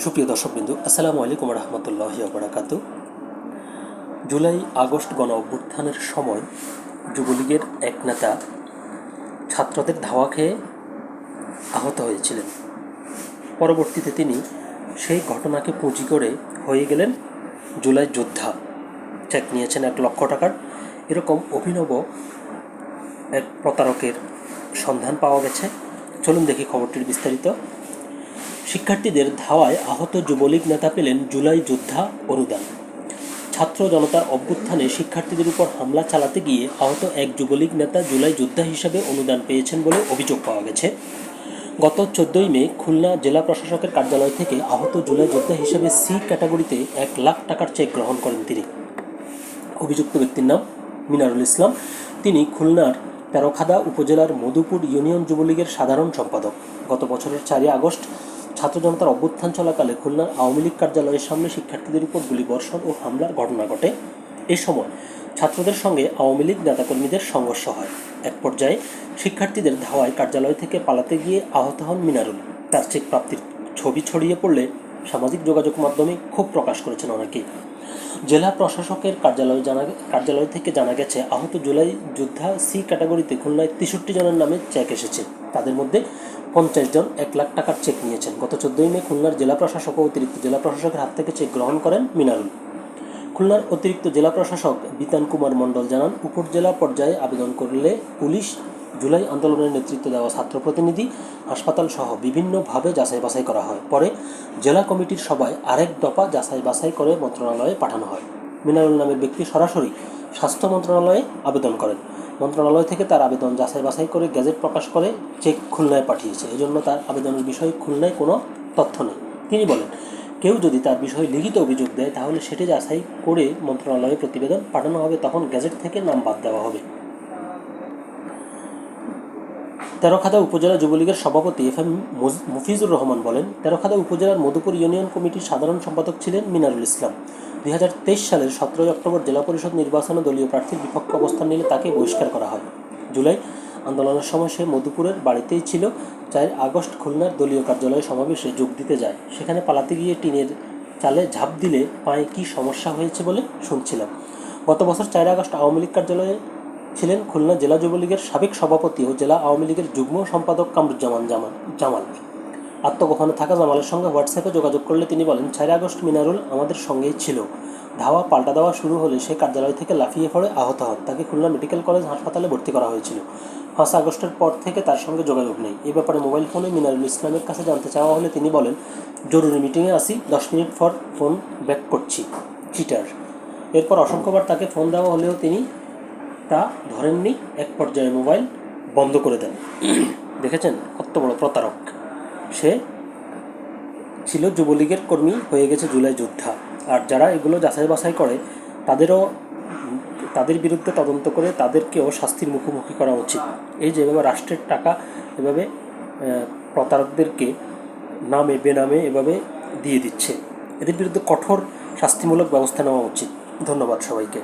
সুপ্রিয় দর্শকবৃন্দু, আসসালামু আলাইকুম রহমতুল্লাহ বরাকাতু। জুলাই, আগস্ট গণ অভ্যুত্থানের সময় যুবলীগের এক নেতা ছাত্রদের ধাওয়া খেয়ে আহত হয়েছিলেন। পরবর্তীতে তিনি সেই ঘটনাকে পুঁজি করে হয়ে গেলেন জুলাই যোদ্ধা। চেক নিয়েছেন এক লক্ষ টাকার। এরকম অভিনব এক প্রতারকের সন্ধান পাওয়া গেছে। চলুন দেখি খবরটির বিস্তারিত। শিক্ষার্থীদের ধাওয়ায় আহত যুবলীগ নেতা পেলেন জুলাই যোদ্ধা অনুদান। ছাত্র জনতার অভ্যুত্থানে শিক্ষার্থীদের উপর হামলা চালাতে গিয়ে আহত এক যুবলীগ নেতা জুলাই যোদ্ধা হিসেবে অনুদান পেয়েছেন বলে অভিযোগ পাওয়া গেছে। গত চোদ্দই মে খুলনা জেলা প্রশাসকের কার্যালয় থেকে আহত জুলাই যোদ্ধা হিসেবে সি ক্যাটাগরিতে এক লাখ টাকার চেক গ্রহণ করেন তিনি। অভিযুক্ত ব্যক্তির নাম মিনারুল ইসলাম। তিনি খুলনার তেরোখাদা উপজেলার মধুপুর ইউনিয়ন যুবলীগের সাধারণ সম্পাদক। গত বছরের চারই আগস্ট ছাত্র জনতার অভ্যুত্থান চলাকালে খুলনার আওয়ামী লীগ কার্যালয়ের সামনে শিক্ষার্থীদের উপর গুলিবর্ষণ ও হামলার ঘটনা ঘটে। এ সময় ছাত্রদের সঙ্গে আওয়ামী লীগ নেতাকর্মীদের সংঘর্ষ হয়। এক পর্যায়ে শিক্ষার্থীদের ধাওয়ায় কার্যালয় থেকে পালাতে গিয়ে আহত হন মিনারুল। তার চেক প্রাপ্তির ছবি ছড়িয়ে পড়লে সামাজিক যোগাযোগ মাধ্যমে ক্ষোভ প্রকাশ করেছেন অনেকেই। জেলা প্রশাসকের কার্যালয় জানা কার্যালয় থেকে জানা গেছে, আহত জুলাই যোদ্ধা সি ক্যাটাগরিতে খুলনায় তেষট্টি জনের নামে চেক এসেছে। তাদের মধ্যে পঞ্চাশ জন এক লাখ টাকার চেক নিয়েছেন। গত চোদ্দই মে খুলনার জেলা প্রশাসক ও অতিরিক্ত জেলা প্রশাসকের হাত থেকে চেক গ্রহণ করেন মিনারুল। খুলনার অতিরিক্ত জেলা প্রশাসক বিতান কুমার মণ্ডল জানান, উপজেলা পর্যায়ে আবেদন করলে পুলিশ জুলাই আন্দোলনের নেতৃত্ব দেওয়া ছাত্র প্রতিনিধি, হাসপাতাল সহ বিভিন্নভাবে যাচাই বাছাই করা হয়। পরে জেলা কমিটির সভায় আরেক দফা যাচাই বাছাই করে মন্ত্রণালয়ে পাঠানো হয়। মিনারুল নামের ব্যক্তি সরাসরি স্বাস্থ্য মন্ত্রণালয়ে আবেদন করেন। মন্ত্রণালয় থেকে তার আবেদন যাচাই বাছাই করে গ্যাজেট প্রকাশ করে চেক খুলনায় পাঠিয়েছে। এজন্য তার আবেদনের বিষয়ে খুলনায় কোনো তথ্য নেই। তিনি বলেন, কেউ যদি তার বিষয়ে লিখিত অভিযোগ দেয়, তাহলে সেটি যাচাই করে মন্ত্রণালয়ে প্রতিবেদন পাঠানো হবে। তখন গ্যাজেট থেকে নাম বাদ দেওয়া হবে। তেরোখাদা উপজেলা যুবলীগের সভাপতি এফ এম মুফিজুর রহমান বলেন, তেরোখাদা উপজেলার মধুপুর ইউনিয়ন কমিটির সাধারণ সম্পাদক ছিলেন মিনারুল ইসলাম। দুই হাজার তেইশ সালের সতেরোই অক্টোবর জেলা পরিষদ নির্বাচনে দলীয় প্রার্থীর বিপক্ষ অবস্থান নিলে তাকে বহিষ্কার করা হয়। জুলাই আন্দোলনের সময় সে মধুপুরের বাড়িতেই ছিল। চার আগস্ট খুলনার দলীয় কার্যালয়ে সমাবেশে যোগ দিতে যায়। সেখানে পালাতে গিয়ে টিনের চালে ঝাঁপ দিলে পায়ে কী সমস্যা হয়েছে বলে শুনছিলাম। গত বছর চার আগস্ট আওয়ামী লীগ কার্যালয়ে ছিলেন খুলনা জেলা যুবলীগের সাবেক সভাপতি ও জেলা আওয়ামী লীগের যুগ্ম সম্পাদক কামরুজ্জামান জামান জামাল। আত্মগোপনে থাকা জামালের সঙ্গে হোয়াটসঅ্যাপে যোগাযোগ করলে তিনি বলেন, চার আগস্ট মিনারুল আমাদের সঙ্গেই ছিল। ধাওয়া পাল্টা দেওয়া শুরু হলে সে কার্যালয় থেকে লাফিয়ে পড়ে আহত হন। তাকে খুলনা মেডিকেল কলেজ হাসপাতালে ভর্তি করা হয়েছিল। পাঁচ আগস্টের পর থেকে তার সঙ্গে যোগাযোগ নেই। এ ব্যাপারে মোবাইল ফোনে মিনারুল ইসলামের কাছে জানতে চাওয়া হলে তিনি বলেন, জরুরি মিটিংয়ে আসি, দশ মিনিট পর ফোন ব্যাক করছি। চিটার। এরপর অসংখ্যবার তাকে ফোন দেওয়া হলেও তিনি তা ধরেননি, এক পর্যায়ে মোবাইল বন্ধ করে দেন। দেখেছেন? কত বড় প্রতারক। সে ছিল যুবলীগের কর্মী, হয়ে গেছে জুলাই যোদ্ধা। আর যারা এগুলো যাচাই বাছাই করে, তাদেরও, তাদের বিরুদ্ধে তদন্ত করে তাদেরকেও শাস্তির মুখোমুখি করা উচিত। এই যে এভাবে রাষ্ট্রের টাকা এভাবে প্রতারকদেরকে নামে, বেনামে এভাবে দিয়ে দিচ্ছে। এদের বিরুদ্ধে কঠোর, শাস্তিমূলক ব্যবস্থা নেওয়া উচিত। ধন্যবাদ সবাইকে।